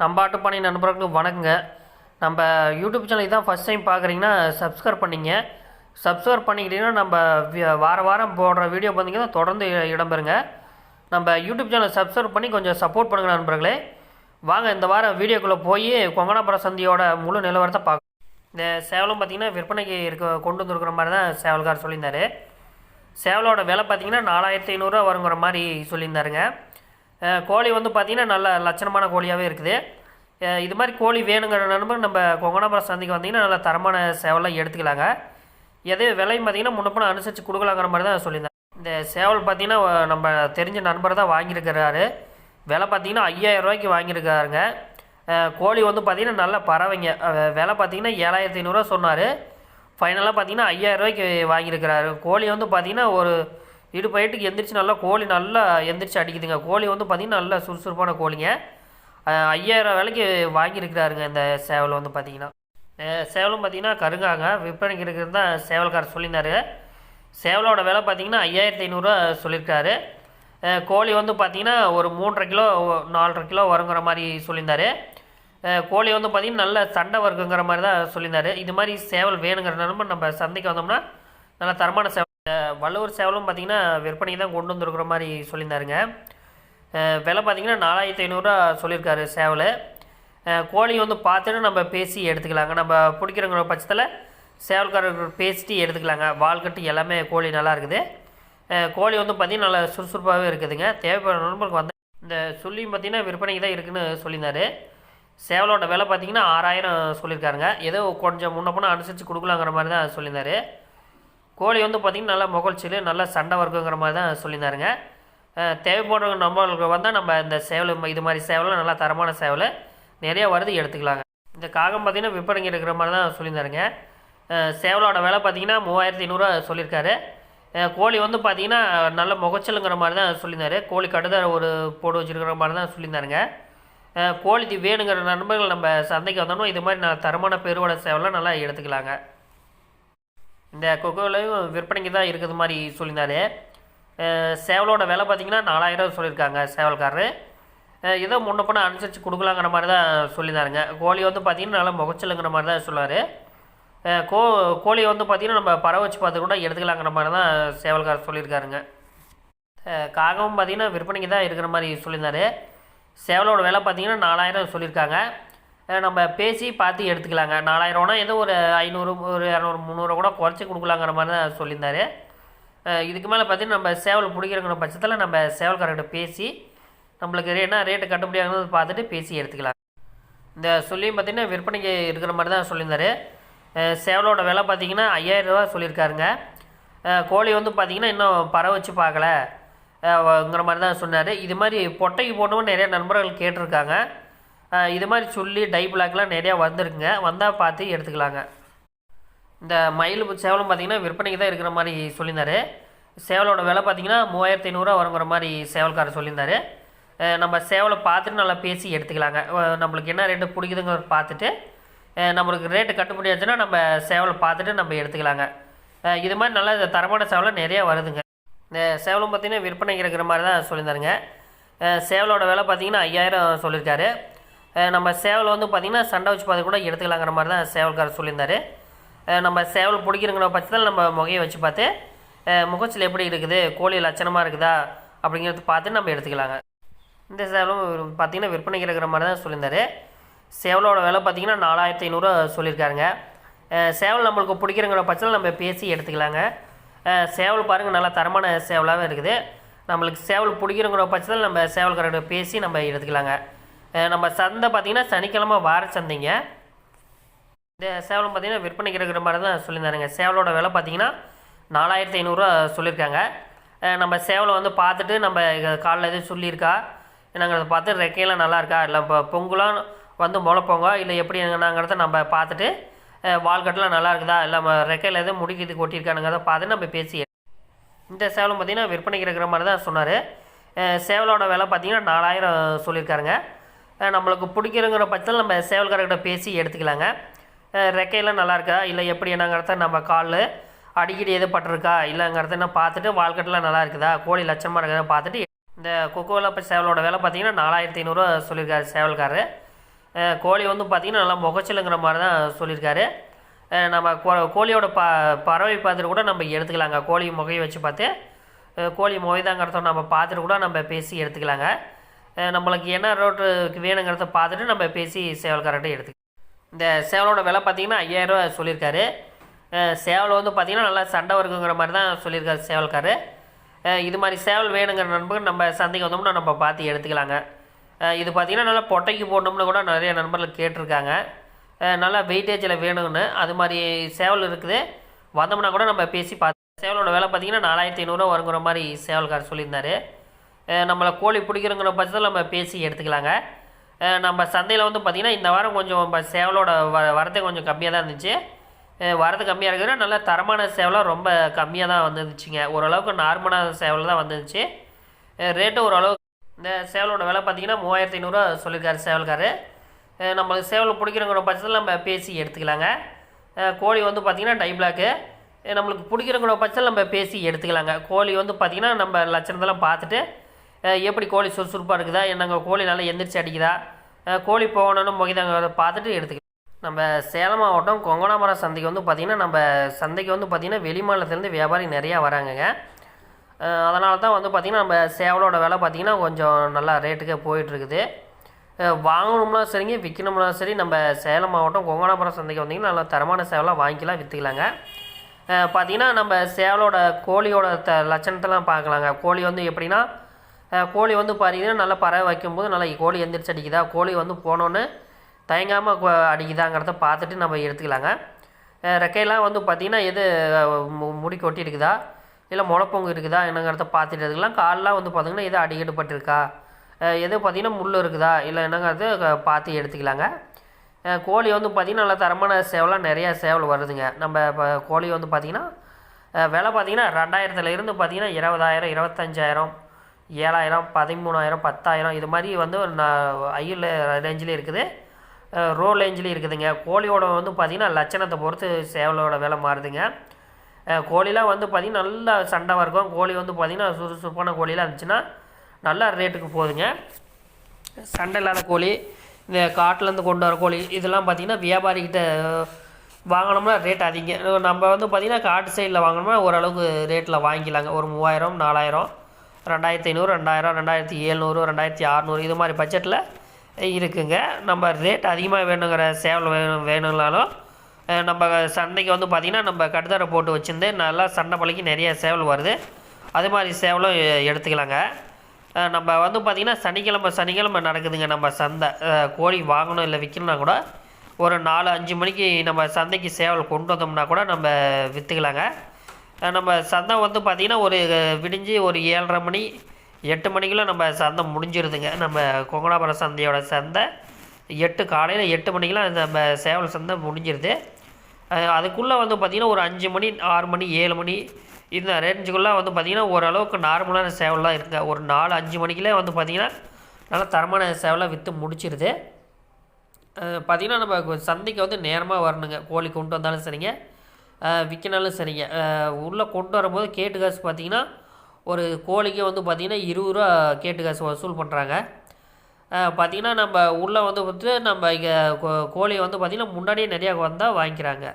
நம்பாட்டு பண்ணி நண்பர்களுக்கு வணக்கங்க. நம்ம யூடியூப் சேனல் தான் ஃபஸ்ட் டைம் பார்க்குறீங்கன்னா சப்ஸ்கிரைப் பண்ணிங்க. சப்ஸ்கிரைப் பண்ணிக்கிட்டீங்கன்னா நம்ம வார வாரம் போடுற வீடியோ பார்த்தீங்கன்னா தொடர்ந்து இடம்பெறுங்க. நம்ம யூடியூப் சேனல் சப்ஸ்கிரைப் பண்ணி கொஞ்சம் சப்போர்ட் பண்ணுங்க நண்பர்களே. வாங்க இந்த வாரம் வீடியோக்குள்ளே போய் கொங்கனாபுரம் சந்தியோட முழு நிலவரத்தை பார்க்க இந்த சேவலும் பார்த்தீங்கன்னா விற்பனைக்கு இருக்க கொண்டு வந்துருக்கிற மாதிரி தான் சேவல்கார் சொல்லியிருந்தாரு. சேவலோட விலை பார்த்தீங்கன்னா நாலாயிரத்தி ஐநூறுரூவா வருங்கிற மாதிரி சொல்லியிருந்தாருங்க. கோழி வந்து பார்த்தீங்கன்னா நல்ல லட்சணமான கோழியாகவே இருக்குது. இது மாதிரி கோழி வேணுங்கிற நண்பர் நம்ம கொங்கனாபுரம் சந்தைக்கு வந்தீங்கன்னா நல்ல தரமான சேவலாம் எடுத்துக்கலாங்க. எதே விலையும் பார்த்தீங்கன்னா முன்னப்பணம் அனுசரித்து கொடுக்கலாங்கிற மாதிரி தான் சொல்லியிருந்தேன் இந்த சேவல் பார்த்தீங்கன்னா நம்ம தெரிஞ்ச நண்பர் தான் வாங்கியிருக்கிறாரு. விலை பார்த்தீங்கன்னா ஐயாயிரம் ரூபாய்க்கு வாங்கியிருக்காருங்க. கோழி வந்து பார்த்தீங்கன்னா நல்ல பறவைங்க. விலை பார்த்தீங்கன்னா ஏழாயிரத்தி ஐநூறுரூவா சொன்னார். ஃபைனலாக பார்த்தீங்கன்னா ஐயாயிரம் ரூபாய்க்கு வாங்கியிருக்கிறாரு. கோழி வந்து பார்த்திங்கன்னா ஒரு இடுப்பு ஹைட்டுக்கு எந்திரிச்சு நல்லா கோழி நல்லா எந்திரிச்சு அடிக்குதுங்க. கோழி வந்து பார்த்திங்கன்னா நல்லா சுறுசுறுப்பான கோழிங்க. ஐயாயிரம் விலைக்கு வாங்கியிருக்கிறாருங்க இந்த சேவல் வந்து பார்த்திங்கன்னா சேவலும் பார்த்தீங்கன்னா கருங்காங்க. விற்பனைக்கு இருக்கிறது தான் சேவல்காரர் சொல்லியிருந்தாரு. சேவலோட விலை பார்த்தீங்கன்னா ஐயாயிரத்தி ஐநூறுரூவா சொல்லியிருக்காரு. கோழி வந்து பார்த்தீங்கன்னா ஒரு மூன்றரை கிலோ நாலரை கிலோ வருங்கிற மாதிரி சொல்லியிருந்தாரு. கோழி வந்து பார்த்திங்கன்னா நல்ல சண்டை வர்க்குங்கிற மாதிரி தான் சொல்லியிருந்தாரு. இது மாதிரி சேவல் வேணுங்கிற நண்பர் நம்ம சந்தைக்கு வந்தோம்னா நல்ல தரமான சேவல் வள்ளுவர் சேவலும் பார்த்தீங்கன்னா விற்பனைக்கு தான் கொண்டு வந்துருக்கிற மாதிரி சொல்லியிருந்தாருங்க. விலை பார்த்தீங்கன்னா நாலாயிரத்தி ஐநூறுரூவா சொல்லியிருக்காரு சேவல். கோழி வந்து பார்த்துட்டு நம்ம பேசி எடுத்துக்கலாங்க. நம்ம பிடிக்கிறங்கிற பட்சத்தில் சேவல்காரர்கள் பேசிட்டு எடுத்துக்கலாங்க. வால்கட்டு எல்லாமே கோழி நல்லா இருக்குது. கோழி வந்து பார்த்திங்கன்னா நல்லா சுறுசுறுப்பாகவே இருக்குதுங்க. தேவைப்படுற நண்பருக்கு வந்து இந்த சொல்லியும் பார்த்தீங்கன்னா விற்பனைக்கு தான் இருக்குதுன்னு சொல்லியிருந்தாரு. சேவலோட விலை பார்த்தீங்கன்னா ஆறாயிரம் சொல்லியிருக்காருங்க. ஏதோ கொஞ்சம் முன்ன போனால் அனுசரித்து கொடுக்கலாங்கிற மாதிரி தான் சொல்லியிருந்தாரு. கோழி வந்து பார்த்திங்கன்னா நல்லா முகழ்ச்சியில் நல்லா சண்டை வர்க்குங்கிற மாதிரி தான் சொல்லியிருந்தாருங்க. தேவைப்படுறவங்க தேவைப்படுற நம்மளுக்கு வந்தால் நம்ம இந்த சேவல் இது மாதிரி சேவலை நல்லா தரமான சேவலை நிறைய வருது எடுத்துக்கலாங்க. இந்த காகம் பார்த்திங்கன்னா விற்பனைக்கு இருக்கிற மாதிரி தான் சொல்லியிருந்தாருங்க. சேவலோட விலை பார்த்தீங்கன்னா மூவாயிரத்தி ஐநூறுரூவா சொல்லியிருக்காரு. கோழி வந்து பார்த்தீங்கன்னா நல்ல முகச்சலுங்கிற மாதிரி தான் சொல்லியிருந்தாரு. கோழி கடுதார ஒரு போடு வச்சிருக்கிற மாதிரி தான் சொல்லியிருந்தாருங்க. கோழி வேணுங்கிற நண்பர்கள் நம்ம சந்தைக்கு வந்தோம்னா இது மாதிரி நான் தரமான பெருவடை சேவலாம் நல்லா எடுத்துக்கலாங்க. இந்த கொக்கோலையும் விற்பனைக்கு தான் இருக்கிறது மாதிரி சொல்லியிருந்தாரு. சேவலோட விலை பார்த்தீங்கன்னா நாலாயிரம் சொல்லியிருக்காங்க சேவல்காரரு. ஏதோ முன்ன பண்ண அனுசரித்து கொடுக்கலாங்கிற மாதிரி தான் சொல்லியிருந்தாருங்க. கோழி வந்து பார்த்தீங்கன்னா நல்லா முகச்சலுங்கிற மாதிரி தான் சொன்னார் கோ கோழியை வந்து பார்த்தீங்கன்னா நம்ம பறவை வச்சு பார்த்து கூட எடுத்துக்கலாங்கிற மாதிரி தான் சேவல்காரர் சொல்லியிருக்காருங்க. காகவும் காகமும் விற்பனைக்கு தான் இருக்கிற மாதிரி சொல்லியிருந்தாரு. சேவலோட விலை பார்த்தீங்கன்னா நாலாயிரம் சொல்லியிருக்காங்க. நம்ம பேசி பார்த்து எடுத்துக்கலாங்க. நாலாயிரம்னா ஏதோ ஒரு ஐநூறு ஒரு இரநூறு முந்நூறு கூட குறைச்சி கொடுக்கலாங்கிற மாதிரி தான் சொல்லியிருந்தாரு. இதுக்கு மேலே பார்த்தீங்கன்னா நம்ம சேவல் பிடிக்கிறங்கிற பட்சத்தில் நம்ம சேவல்காரர்கிட்ட பேசி நம்மளுக்கு என்ன ரேட்டு கட்டுப்படியாகிறது பார்த்துட்டு பேசி எடுத்துக்கலாம். இந்த சொல்லியும் பார்த்தீங்கன்னா விற்பனைக்கு இருக்கிற மாதிரி தான் சொல்லியிருந்தாரு. சேவலோட விலை பார்த்தீங்கன்னா ஐயாயிரம் ரூபா சொல்லியிருக்காருங்க. கோழி வந்து பார்த்திங்கன்னா இன்னும் பற வச்சு பார்க்கலங்கிற மாதிரி தான் சொன்னார். இது மாதிரி பொட்டைக்கு போட்டவங்க நிறைய நண்பர்கள் கேட்டிருக்காங்க. இது மாதிரி சொல்லி டை பிளாக்லாம் நிறையா வந்திருக்குங்க. வந்தால் பார்த்து எடுத்துக்கலாங்க. இந்த மயில் சேவலும் பார்த்தீங்கன்னா விற்பனைக்கு தான் இருக்கிற மாதிரி சொல்லியிருந்தாரு. சேவலோட விலை பார்த்தீங்கன்னா மூவாயிரத்தி ஐநூறுரூவா வருங்கிற மாதிரி சேவல்காரர் சொல்லியிருந்தாரு. நம்ம சேவலை பார்த்துட்டு நல்லா பேசி எடுத்துக்கலாங்க. நம்மளுக்கு என்ன ரேட்டு பிடிக்குதுங்கிறத பார்த்துட்டு நம்மளுக்கு ரேட்டு கட்டுப்படி ஆச்சுன்னா நம்ம சேவலை பார்த்துட்டு நம்ம எடுத்துக்கலாங்க. இது மாதிரி நல்ல இந்த தரமான சேவலை நிறையா வருதுங்க. இந்த சேவலும் பார்த்தீங்கன்னா விற்பனைக்கு இருக்கிற மாதிரி தான் சொல்லியிருந்தாருங்க. சேவலோட விலை பார்த்தீங்கன்னா ஐயாயிரம் சொல்லியிருக்காரு. நம்ம சேவல் வந்து பார்த்திங்கன்னா சண்டை வச்சு பார்த்து கூட எடுத்துக்கலாங்கிற மாதிரி தான் சேவல்காரர் சொல்லியிருந்தார். நம்ம சேவல் பிடிக்கிறங்கிற பட்சத்தில் நம்ம முகையை வச்சு பார்த்து முகச்சில் எப்படி இருக்குது கோழி லட்சணமாக இருக்குதா அப்படிங்கிறத பார்த்து நம்ம எடுத்துக்கலாங்க. இந்த சேவலும் பார்த்தீங்கன்னா விற்பனைக்கு இருக்கிற மாதிரி தான் சொல்லியிருந்தாரு. சேவலோட விலை பார்த்தீங்கன்னா நாலாயிரத்தி ஐநூறுரூவா சொல்லியிருக்காருங்க. சேவல் நம்மளுக்கு பிடிக்கிறங்கிற பட்சத்தில் நம்ம பேசி எடுத்துக்கலாங்க. சேவல் பாருங்கள் நல்லா தரமான சேவலாகவே இருக்குது. நம்மளுக்கு சேவல் பிடிக்கிறங்கிற பட்சத்தில் நம்ம சேவல்காரர்கிட்ட பேசி நம்ம எடுத்துக்கலாங்க. நம்ம சந்தை பார்த்தீங்கன்னா சனிக்கிழமை வார சந்தைங்க. இந்த சேவலம் பார்த்தீங்கன்னா விற்பனைக்கு இருக்கிற மாதிரி தான் சொல்லியிருந்தாருங்க. சேவலோட விலை பார்த்தீங்கன்னா நாலாயிரத்தி ஐநூறுரூவா சொல்லியிருக்காங்க. நம்ம சேவலை வந்து பார்த்துட்டு நம்ம காலில் எதுவும் சொல்லியிருக்கா? என்னங்கிறத பார்த்து ரெக்கையெல்லாம் நல்லா இருக்கா இல்லை இப்போ பொங்கலாம் வந்து முளைப்போங்க? இல்லை எப்படி என்னங்கிறத நம்ம பார்த்துட்டு வால்கட்டெலாம் நல்லா இருக்குதா இல்லை நம்ம ரெக்கையில் எதுவும் முடிக்கிறது கொட்டியிருக்கானுங்கிறத பார்த்து நம்ம பேசி இந்த சேவலம் பார்த்தீங்கன்னா விற்பனைக்கு இருக்கிற மாதிரி தான் சொன்னார். சேவலோட விலை பார்த்தீங்கன்னா நாலாயிரம் சொல்லியிருக்காருங்க. நம்மளுக்கு பிடிக்கிறங்கிற பட்சத்தில் நம்ம சேவல்காரர்கிட்ட பேசி எடுத்துக்கலாங்க. ரெக்கையெல்லாம் நல்லா இருக்கா? இல்லை எப்படி என்னங்கிறத நம்ம கால் அடிக்கடி எது பட்டிருக்கா? இல்லைங்கிறத நான் பார்த்துட்டு வால்கட்டெலாம் நல்லா இருக்குதா? கோழி லட்சமாக இருக்கிறத பார்த்துட்டு இந்த கொக்கோவில் இப்போ சேவலோட விலை பார்த்தீங்கன்னா நாலாயிரத்தி ஐநூறுரூவா சொல்லியிருக்காரு சேவல்காரு கோழி வந்து பார்த்திங்கன்னா நல்லா முகச்சலுங்கிற மாதிரி தான் சொல்லியிருக்காரு. நம்ம கோ- கோழியோட ப பறவை பார்த்துட்டு கூட நம்ம எடுத்துக்கலாங்க. கோழி முகையை வச்சு பார்த்து கோழி முகைதாங்கிறத நம்ம பார்த்துட்டு கூட நம்ம பேசி எடுத்துக்கலாங்க. நம்மளுக்கு என்ன ரோட்டுக்கு வேணுங்கிறத பார்த்துட்டு நம்ம பேசி சேவல்காரர்கிட்ட எடுத்துக்கலாம். இந்த சேவலோட விலை பார்த்தீங்கன்னா ஐயாயிரரூவா சொல்லியிருக்காரு. சேவல் வந்து பார்த்திங்கன்னா நல்லா சண்டை வருங்கிற மாதிரி தான் சொல்லியிருக்காரு சேவல்காரு. இது மாதிரி சேவல் வேணுங்கிற நண்பர்கள் நம்ம சந்தைக்கு வந்தோம்னா நம்ம பார்த்து எடுத்துக்கலாங்க. இது பார்த்தீங்கன்னா நல்லா பொட்டைக்கு போடணும்னு கூட நிறைய நண்பர்கள் கேட்டிருக்காங்க. நல்லா வெயிட்டேஜில் வேணும்னு. அது மாதிரி சேவல் இருக்குது. வந்தோம்னா கூட நம்ம பேசி பார்த்து சேவலோட விலை பார்த்தீங்கன்னா நாலாயிரத்தி ஐநூறுரூவா வருங்கிற மாதிரி சேவல்கார் சொல்லியிருந்தாரு. நம்மளை கோழி பிடிக்கிறங்கிற பட்சத்தில் நம்ம பேசி எடுத்துக்கலாங்க. நம்ம சந்தையில் வந்து பார்த்திங்கன்னா இந்த வாரம் கொஞ்சம் இப்போ சேவலோட வ வரதே கொஞ்சம் கம்மியாக தான் இருந்துச்சு. வரது கம்மியாக இருக்குதுன்னா நல்ல தரமான சேவலாக ரொம்ப கம்மியாக தான் வந்துருந்துச்சுங்க ஓரளவுக்கு நார்மலான சேவல் தான் வந்துருந்துச்சு ரேட்டு ஓரளவுக்கு இந்த சேவலோட விலை பார்த்தீங்கன்னா மூவாயிரத்தி ஐநூறுரூவா சொல்லியிருக்காரு சேவல்காரு. நம்மளுக்கு சேவல் பிடிக்கிறங்கிற பட்சத்தில் நம்ம பேசி எடுத்துக்கலாங்க. கோழி வந்து பார்த்திங்கன்னா டை பிளாக்கு நம்மளுக்கு பிடிக்கிறங்கிற பட்சத்தில் நம்ம பேசி எடுத்துக்கலாங்க. கோழி வந்து பார்த்திங்கன்னா நம்ம லட்சணத்தெல்லாம் பார்த்துட்டு எப்படி கோழி சுறுசுறுப்பாக இருக்குதா? என்னங்க கோழி நல்லா எந்திரிச்சு அடிக்குதா? கோழி போகணும்னு முகிதாங்க பார்த்துட்டு எடுத்துக்கலாம் நம்ம சேலம் மாவட்டம் கொங்கணாமரம் சந்தைக்கு வந்து பார்த்திங்கன்னா நம்ம சந்தைக்கு வந்து பார்த்திங்கன்னா வெளி மாநிலத்துலேருந்து வியாபாரி நிறையா வராங்கங்க. அதனால தான் வந்து பார்த்திங்கன்னா நம்ம சேவலோட விலை பார்த்திங்கன்னா கொஞ்சம் நல்லா ரேட்டுக்கே போயிட்டுருக்குது. வாங்கணும்னா சரிங்க விற்கணும்னா சரி நம்ம சேலம் மாவட்டம் கொங்கணாபுரம் சந்தைக்கு வந்தீங்கன்னா நல்லா தரமான சேவலாக வாங்கிக்கலாம் விற்றுக்கலாங்க பார்த்திங்கன்னா நம்ம சேவலோட கோழியோட த லட்சணத்தெல்லாம் பார்க்கலாங்க. கோழி வந்து எப்படின்னா கோழி வந்து பார்த்தீங்கன்னா நல்லா பறவை வைக்கும்போது நல்லா கோழி எந்திரிச்சு அடிக்குதா? கோழி வந்து போனோன்னு தயங்காமல் அடிக்குதாங்கிறத பார்த்துட்டு நம்ம எடுத்துக்கலாங்க. ரெக்கையெல்லாம் வந்து பார்த்திங்கன்னா எது முடி கொட்டி இருக்குதா? இல்லை முளைப்பொங்கு இருக்குதா? என்னங்கிறத பார்த்துட்டு எடுத்துக்கலாம். கால்லாம் வந்து பார்த்திங்கன்னா எது அடிக்கடிப்பட்டிருக்கா எது பார்த்திங்கன்னா முள் இருக்குதா? இல்லை என்னங்கிறது பார்த்து எடுத்துக்கலாங்க. கோழி வந்து பார்த்திங்கன்னா நல்லா தரமான சேவலாம் நிறையா சேவல் வருதுங்க. நம்ம இப்போ கோழி வந்து பார்த்திங்கன்னா விலை பார்த்திங்கன்னா ரெண்டாயிரத்துலேருந்து பார்த்திங்கன்னா இருபதாயிரம் இருபத்தஞ்சாயிரம் ஏழாயிரம் பதிமூணாயிரம் பத்தாயிரம் இது மாதிரி வந்து ஐயில் ரேஞ்சில் இருக்குது. ரோ ரேஞ்சிலையும் இருக்குதுங்க. கோழியோட வந்து பார்த்திங்கன்னா லட்சணத்தை பொறுத்து சேவலோட விலை மாறுதுங்க. கோழிலாம் வந்து பார்த்திங்கன்னா நல்லா சண்டை இருக்கும். கோழி வந்து பார்த்திங்கன்னா சுறுசுறுப்பான கோழிலாம் இருந்துச்சுன்னா நல்லா ரேட்டுக்கு போகுதுங்க. சண்டை இல்லாத கோழி இந்த காட்டிலேருந்து கொண்டு வர கோழி இதெல்லாம் பார்த்திங்கன்னா வியாபாரிக்கிட்ட வாங்கினோம்னா ரேட் அதிகம். நம்ம வந்து பார்த்திங்கன்னா காட்டு சைடில் வாங்கினோம்னா ஓரளவுக்கு ரேட்டில் வாங்கிக்கலாங்க. ஒரு மூவாயிரம் நாலாயிரம். ரெண்டாயிரத்தி ஐநூறு ரெண்டாயிரம் ரெண்டாயிரத்தி ஏழ்நூறு ரெண்டாயிரத்தி அறநூறு இது மாதிரி பட்ஜெட்டில் இருக்குங்க. நம்ம ரேட் அதிகமாக வேணுங்கிற சேவல் வேணும் வேணும்னாலும் நம்ம சந்தைக்கு வந்து பார்த்திங்கன்னா நம்ம கட்டுத்தரை போட்டு வச்சுருந்து நல்லா சண்டை பழக்கி நிறைய சேவல் வருது. அது மாதிரி சேவலும் எடுத்துக்கலாங்க. நம்ம வந்து பார்த்திங்கன்னா சனிக்கிழமை சனிக்கிழமை நடக்குதுங்க நம்ம சந்தை. கோழி வாங்கணும் இல்லை விற்கணும்னா கூட ஒரு நாலு அஞ்சு மணிக்கு நம்ம சந்தைக்கு சேவல் கொண்டு வந்தோம்னா கூட நம்ம விற்றுக்கலாங்க நம்ம சந்தை வந்து பார்த்திங்கன்னா ஒரு விடிஞ்சு ஒரு ஏழரை மணி எட்டு மணிக்குள்ள நம்ம சந்தை முடிஞ்சிருதுங்க. நம்ம கொங்கனாபுரம் சந்தையோட சந்தை எட்டு காலையில் எட்டு மணிக்கெலாம் நம்ம சேவல் சந்தை முடிஞ்சிருது. அதுக்குள்ளே வந்து பார்த்திங்கன்னா ஒரு அஞ்சு மணி ஆறு மணி ஏழு மணி இந்த ரேஞ்சுக்குள்ளே வந்து பார்த்திங்கன்னா ஓரளவுக்கு நார்மலான சேவலாம் இருக்குங்க. ஒரு நாலு அஞ்சு மணிக்குள்ளே வந்து பார்த்திங்கன்னா நல்லா தரமான சேவலாக விற்று முடிச்சிருது. பார்த்திங்கன்னா நம்ம சந்தைக்கு வந்து நேரமாக வரணுங்க. கோழி கொண்டு வந்தாலும் சரிங்க. விற்கினாலும் சரிங்க. உள்ளே கொண்டு வரும்போது கேட்டு காசு பார்த்திங்கன்னா ஒரு கோழிக்கு வந்து பார்த்திங்கன்னா இருபது ரூபா கேட்டு காசு வசூல் பண்ணுறாங்க பார்த்திங்கன்னா நம்ம உள்ளே வந்து பார்த்து நம்ம இங்கே கோழியை வந்து பார்த்திங்கன்னா முன்னாடியே நிறையா வந்தால் வாங்கிக்கிறாங்க.